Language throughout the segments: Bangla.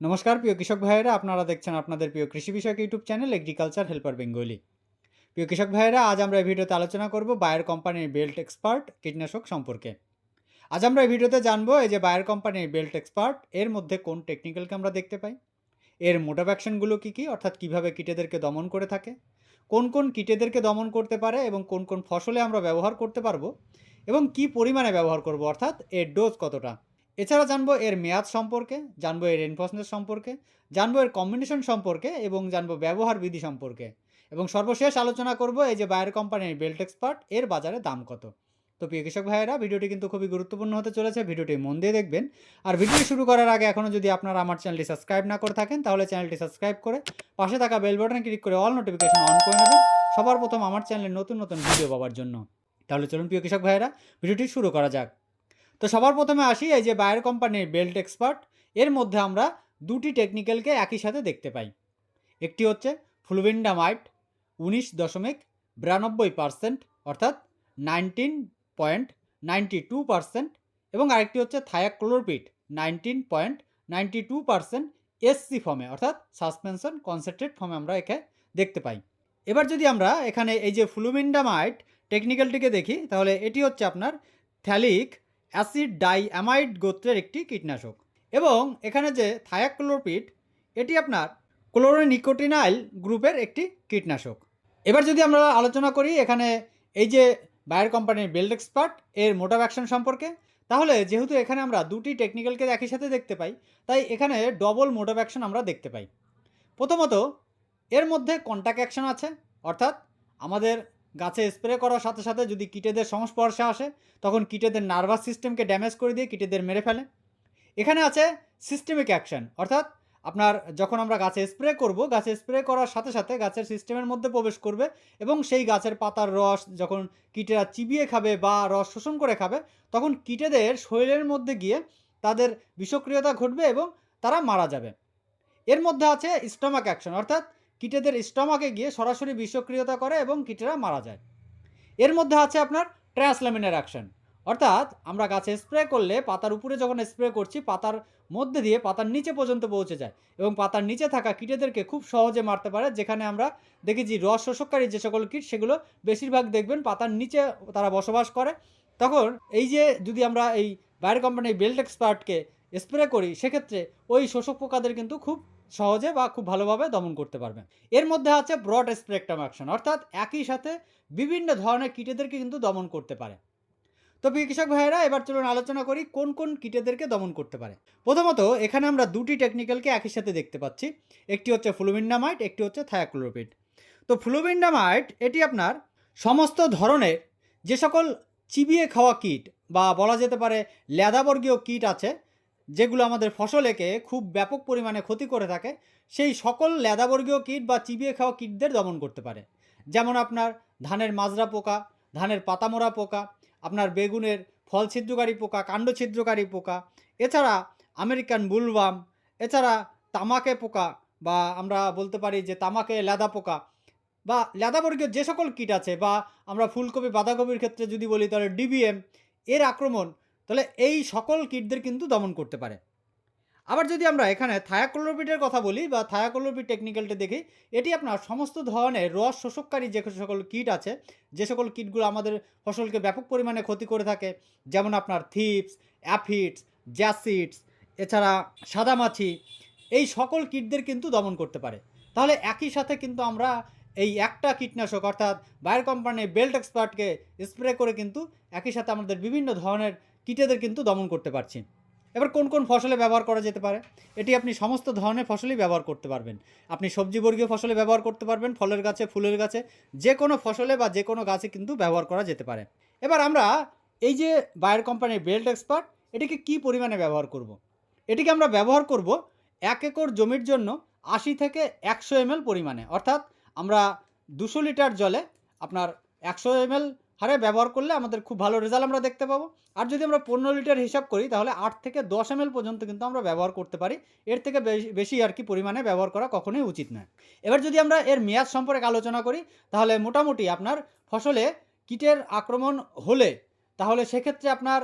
নমস্কার, প্রিয় কৃষক ভাইয়েরা, আপনারা দেখছেন আপনাদের প্রিয় কৃষি বিষয়ক YouTube channel agriculture helper Bengali প্রিয় কৃষক ভাইয়েরা, আজ আমরা এই ভিডিওতে আলোচনা করব বায়ার কোম্পানির বেল্ট এক্সপার্ট কীটনাশক সম্পর্কে। আজ আমরা এই ভিডিওতে জানব এই যে বায়ার কোম্পানির বেল্ট এক্সপার্ট এর মধ্যে কোন টেকনিক্যালকে আমরা দেখতে পাই, এর মোটাভ অ্যাকশনগুলো কী কী, অর্থাৎ কীভাবে কীটেদেরকে দমন করে থাকে, কোন কোন কীটেদেরকে দমন করতে পারে এবং কোন কোন ফসলে আমরা ব্যবহার করতে পারব, এবং কি পরিমাণে ব্যবহার করব, অর্থাৎ এর ডোজ কতটা। এছাড়া জানব এর মেয়াদ সম্পর্কে, জানব এর এনফোর্সমেন্ট সম্পর্কে, জানব এর কম্বিনেশন সম্পর্কে এবং জানব ব্যবহার বিধি সম্পর্কে। এবং সর্বশেষ আলোচনা করব এই যে বায়ার কোম্পানির বেল্ট এক্সপার্ট এর বাজারে দাম কত। তো প্রিয় কৃষক ভাইয়েরা, ভিডিওটি কিন্তু খুবই গুরুত্বপূর্ণ হতে চলেছে, ভিডিওটি মন দিয়ে দেখবেন। আর ভিডিওটি শুরু করার আগে এখনও যদি আপনারা আমার চ্যানেলটি সাবস্ক্রাইব না করে থাকেন, তাহলে চ্যানেলটি সাবস্ক্রাইব করে পাশে থাকা বেল বাটনে ক্লিক করে অল নোটিফিকেশন অন করে নেবেন। সবার প্রথম আমার চ্যানেলে নতুন নতুন ভিডিও পাওয়ার জন্য। তাহলে চলুন প্রিয় কৃষক ভাইয়েরা, ভিডিওটি শুরু করা যাক। তো সবার প্রথমে আসি এই যে বায়ার কোম্পানির বেল্ট এক্সপার্ট এর মধ্যে আমরা দুটি টেকনিক্যালকে একই সাথে দেখতে পাই। একটি হচ্ছে ফ্লুভিন্ডামাইট উনিশ দশমিক বিরানব্বই পার্সেন্ট অর্থাৎ nineteen point ninety two percent এবং আরেকটি হচ্ছে thiacloprid nineteen point ninety two percent SC ফর্মে অর্থাৎ সাসপেনশন কনসেন্ট্রেট ফর্মে আমরা একে দেখতে পাই। এবার যদি আমরা এখানে এই যে ফ্লুমিন্ডামাইট টেকনিক্যালটিকে দেখি, তাহলে এটি হচ্ছে আপনার থ্যালিক অ্যাসিড ডাই অ্যামাইড গোত্রের একটি কীটনাশক। এবং এখানে যে থায়াক্লোরপিড, এটি আপনার ক্লোরোনিকোটিনাইল গ্রুপের একটি কীটনাশক। এবার যদি আমরা আলোচনা করি এখানে এই যে বায়ার কোম্পানির বেল্ট এক্সপার্ট, এর মোটাভ অ্যাকশন সম্পর্কে, তাহলে যেহেতু এখানে আমরা দুটি টেকনিক্যালকে একই সাথে দেখতে পাই, তাই এখানে ডবল মোটাভ অ্যাকশন আমরা দেখতে পাই। প্রথমত, এর মধ্যে কন্ট্যাক্ট অ্যাকশন আছে, অর্থাৎ আমাদের গাছে স্প্রে করার সাথে সাথে যদি কীটেদের সংস্পর্শে আসে, তখন কীটেদের নার্ভাস সিস্টেমকে ড্যামেজ করে দিয়ে কীটেদের মেরে ফেলে। এখানে আছে সিস্টেমিক অ্যাকশন অর্থাৎ আপনার যখন আমরা গাছে স্প্রে করব, গাছে স্প্রে করার সাথে সাথে গাছের সিস্টেমের মধ্যে প্রবেশ করবে এবং সেই গাছের পাতার রস যখন কীটেরা চিবিয়ে খাবে বা রস শোষণ করে খাবে, তখন কীটেদের শরীরের মধ্যে গিয়ে তাদের বিষক্রিয়তা ঘটবে এবং তারা মারা যাবে। এর মধ্যে আছে স্টমাক অ্যাকশন অর্থাৎ কীটেদের স্টমাকে গিয়ে সরাসরি বিষক্রিয়তা করে এবং কীটেরা মারা যায়। এর মধ্যে আছে আপনার ট্রান্সল্যামিনার অ্যাকশন। অর্থাৎ আমরা গাছে স্প্রে করলে পাতার উপরে যখন স্প্রে করছি, পাতার মধ্যে দিয়ে পাতার নিচে পর্যন্ত পৌঁছে যায় এবং পাতার নিচে থাকা কীটেদেরকে খুব সহজে মারতে পারে। যেখানে আমরা দেখেছি রস শোষককারী যে সকল কীট, সেগুলো বেশিরভাগ দেখবেন পাতার নিচে তারা বসবাস করে। তখন এই যে যদি আমরা এই বাইরের কোম্পানির বেল্ট এক্সপার্টকে স্প্রে করি, সেক্ষেত্রে ওই শোষক পোকাদের কিন্তু খুব সহজে বা খুব ভালোভাবে দমন করতে পারবেন। এর মধ্যে আছে ব্রড স্প্রেকটাম অ্যাকশন, অর্থাৎ একই সাথে বিভিন্ন ধরনের কীটেদেরকে কিন্তু দমন করতে পারে। তো কৃষক ভাইয়েরা, এবার চলুন আলোচনা করি কোন কোন কীটেদেরকে দমন করতে পারে। প্রথমত, এখানে আমরা দুটি টেকনিক্যালকে একই সাথে দেখতে পাচ্ছি। একটি হচ্ছে ফ্লুমিন্ডামাইট একটি হচ্ছে থায়াক্লোরোপিড তো ফ্লুমিন্ডামাইট এটি আপনার সমস্ত ধরনের যে সকল চিবিয়ে খাওয়া কীট বা বলা যেতে পারে লেদাবর্গীয় কীট আছে যেগুলো আমাদের ফসলেকে খুব ব্যাপক পরিমাণে ক্ষতি করে থাকে, সেই সকল লেদাবর্গীয় কীট বা চিবিয়ে খাওয়া কীটদের দমন করতে পারে। যেমন আপনার ধানের মাজরা পোকা, ধানের পাতামোড়া পোকা, আপনার বেগুনের ফল ছিদ্রকারী পোকা কাণ্ড ছিদ্রকারী পোকা, এছাড়া আমেরিকান বুলবাম এছাড়া তামাকে পোকা বা আমরা বলতে পারি যে তামাকে লেদা পোকা বা লেদাবর্গীয় যে সকল কীট আছে বা আমরা ফুলকপি, বাঁধাকপির ক্ষেত্রে যদি বলি তাহলে ডিবিএম, এর আক্রমণ তাহলে এই সকল কীটদের কিন্তু দমন করতে পারে। আবার যদি আমরা এখানে থায়াক্লোরোপিডের কথা বলি বা থায়াক্লোরোপিড টেকনিক্যালটা দেখি, এটি আপনার সমস্ত ধরনের রস শোষককারী যে সকল কীট আছে, যে সকল কীটগুলো আমাদের ফসলকে ব্যাপক পরিমাণে ক্ষতি করে থাকে, যেমন আপনার থিপস, অ্যাফিডস, জ্যাসিডস, এছাড়া সাদামাছি, এই সকল কীটদের কিন্তু দমন করতে পারে। তাহলে একই সাথে কিন্তু আমরা এই একটা কীটনাশক অর্থাৎ বায়ার কোম্পানির বেল্ট এক্সপার্টকে স্প্রে করে কিন্তু একই সাথে আমাদের বিভিন্ন ধরনের কীটেদের কিন্তু দমন করতে পারছি। এবার কোন কোন ফসলে ব্যবহার করা যেতে পারে? এটি আপনি সমস্ত ধরনের ফসলই ব্যবহার করতে পারবেন। আপনি সবজিবর্গীয় ফসলে ব্যবহার করতে পারবেন, ফলের গাছে, ফুলের গাছে, যে কোনো ফসলে বা যে কোনো গাছে কিন্তু ব্যবহার করা যেতে পারে। এবার আমরা এই যে বায়ার কোম্পানির বেল্ট এক্সপার্ট, এটিকে কি পরিমাণে ব্যবহার করব। এটিকে আমরা ব্যবহার করব এক একর জমির জন্য আশি থেকে একশো এমএল পরিমাণে। অর্থাৎ আমরা দুশো লিটার জলে আপনার একশো এমএল হারে ব্যবহার করলে আমাদের খুব ভালো রেজাল্ট আমরা দেখতে পাবো। আর যদি আমরা পনেরো লিটার হিসাব করি, তাহলে আট থেকে দশ এমএল পর্যন্ত কিন্তু আমরা ব্যবহার করতে পারি। এর থেকে বেশি আর কি পরিমাণে ব্যবহার করা কখনোই উচিত নয়। এবার যদি আমরা এর মেয়াদ সম্পর্কে আলোচনা করি, তাহলে মোটামুটি আপনার ফসলে কীটের আক্রমণ হলে, তাহলে সেক্ষেত্রে আপনার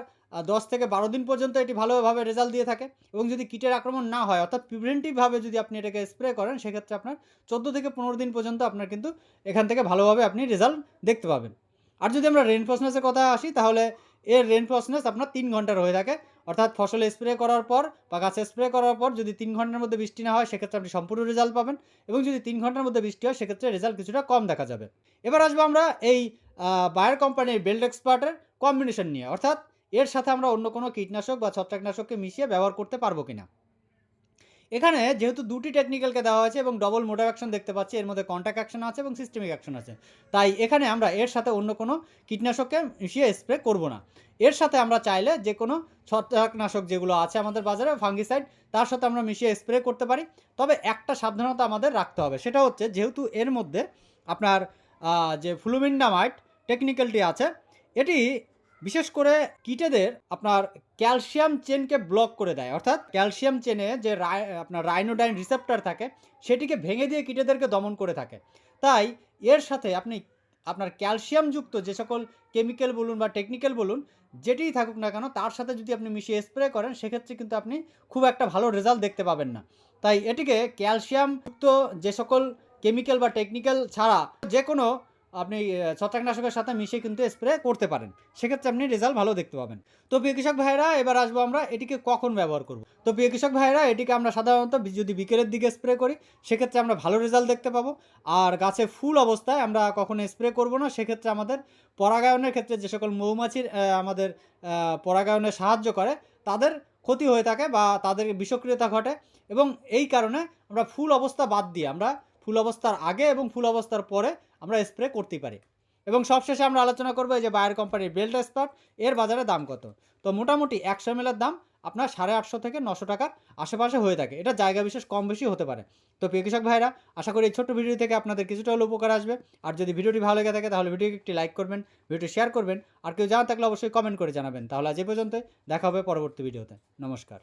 দশ থেকে বারো দিন পর্যন্ত এটি ভালোভাবে রেজাল্ট দিয়ে থাকে। এবং যদি কীটের আক্রমণ না হয়, অর্থাৎ প্রিভেন্টিভভাবে যদি আপনি এটাকে স্প্রে করেন, সেক্ষেত্রে আপনার চোদ্দ থেকে পনেরো দিন পর্যন্ত আপনার কিন্তু এখান থেকে ভালোভাবে আপনি রেজাল্ট দেখতে পাবেন। আর যদি আমরা রেনফোর্সনেসের কথা আসি, তাহলে এর রেনফোর্সনেস আপনার তিন ঘণ্টার হয়ে থাকে। অর্থাৎ ফসলে স্প্রে করার পর বা গাছে স্প্রে করার পর যদি তিন ঘণ্টার মধ্যে বৃষ্টি না হয়, সেক্ষেত্রে আপনি সম্পূর্ণ রেজাল্ট পাবেন। এবং যদি তিন ঘণ্টার মধ্যে বৃষ্টি হয়, সেক্ষেত্রে রেজাল্ট কিছুটা কম দেখা যাবে। এবার আসব আমরা এই বায়ার কোম্পানির বেল্ট এক্সপার্টের কম্বিনেশন নিয়ে। অর্থাৎ এর সাথে আমরা অন্য কোনো কীটনাশক বা ছত্রাকনাশককে মিশিয়ে ব্যবহার করতে পারব কিনা। এখানে যেহেতু দুটি টেকনিক্যালকে দেওয়া হয়েছে এবং ডবল মোটার অ্যাকশন দেখতে পাচ্ছি, এর মধ্যে কন্ট্যাক্ট অ্যাকশন আছে এবং সিস্টেমিক অ্যাকশন আছে। তাই এখানে আমরা এর সাথে অন্য কোনো কীটনাশককে মিশিয়ে স্প্রে করব না। এর সাথে আমরা চাইলে যে কোনো ছত্রাকনাশক যেগুলো আছে আমাদের বাজারে ফাঙ্গিসাইড তার সাথে আমরা মিশিয়ে স্প্রে করতে পারি। তবে একটা সাবধানতা আমাদের রাখতে হবে, সেটা হচ্ছে যেহেতু এর মধ্যে আপনার যে ফ্লুমিন্ডামাইট টেকনিক্যালটি আছে, এটি বিশেষ করে কীটেদের আপনার ক্যালসিয়াম চেনকে ব্লক করে দেয়। অর্থাৎ ক্যালসিয়াম চেনে যে আপনার রাইনোডাইন রিসেপ্টার থাকে, সেটিকে ভেঙে দিয়ে কীটেদেরকে দমন করে থাকে। তাই এর সাথে আপনি আপনার ক্যালসিয়ামযুক্ত যে সকল কেমিক্যাল বলুন বা টেকনিক্যাল বলুন, যেটিই থাকুক না কেন, তার সাথে যদি আপনি মিশিয়ে স্প্রে করেন, সেক্ষেত্রে কিন্তু আপনি খুব একটা ভালো রেজাল্ট দেখতে পাবেন না। তাই এটিকে ক্যালসিয়ামযুক্ত যে সকল কেমিক্যাল বা টেকনিক্যাল ছাড়া যে কোনো আপনি ছত্রাকনাশকের সাথে মিশিয়ে কিন্তু স্প্রে করতে পারেন। সেক্ষেত্রে আপনি রেজাল্ট ভালো দেখতে পাবেন। তো প্রিয় কৃষক ভাইরা এবার আসব আমরা এটিকে কখন ব্যবহার করব। তো প্রিয় কৃষক ভাইরা এটিকে আমরা সাধারণত যদি বিকেলের দিকে স্প্রে করি, সেক্ষেত্রে আমরা ভালো রেজাল্ট দেখতে পাবো। আর গাছে ফুল অবস্থায় আমরা কখনো স্প্রে করব না। সেক্ষেত্রে আমাদের পরাগায়নের ক্ষেত্রে যে সকল মৌমাছির আমাদের পরাগায়নে সাহায্য করে, তাদের ক্ষতি হয়ে থাকে বা তাদের বিষক্রিয়তা ঘটে। এবং এই কারণে আমরা ফুল অবস্থা বাদ দিয়ে আমরা ফুল অবস্থার আগে এবং ফুল অবস্থার পরে আমরা স্প্রে করতেই পারি। এবং সবশেষে আমরা আলোচনা করব যে বায়ার কোম্পানির বেল্ট স্পার্ট এর বাজারে দাম কত? তো মোটামুটি একশো এর দাম আপনার সাড়ে আটশো থেকে নশো টাকার আশেপাশে হয়ে থাকে। এটা জায়গা বিশেষ কম বেশি হতে পারে। তো প্রিয় কৃষক ভাইরা, আশা করি এই ছোট্ট ভিডিও থেকে আপনাদের কিছুটা হলে উপকার আসবে। আর যদি ভিডিওটি ভালো লেগে থাকে, তাহলে ভিডিওটি একটি লাইক করবেন, ভিডিওটি শেয়ার করবেন। আর কেউ জানা থাকলে অবশ্যই কমেন্ট করে জানাবেন। তাহলে আজ এ পর্যন্ত দেখা হবে পরবর্তী ভিডিওতে। নমস্কার।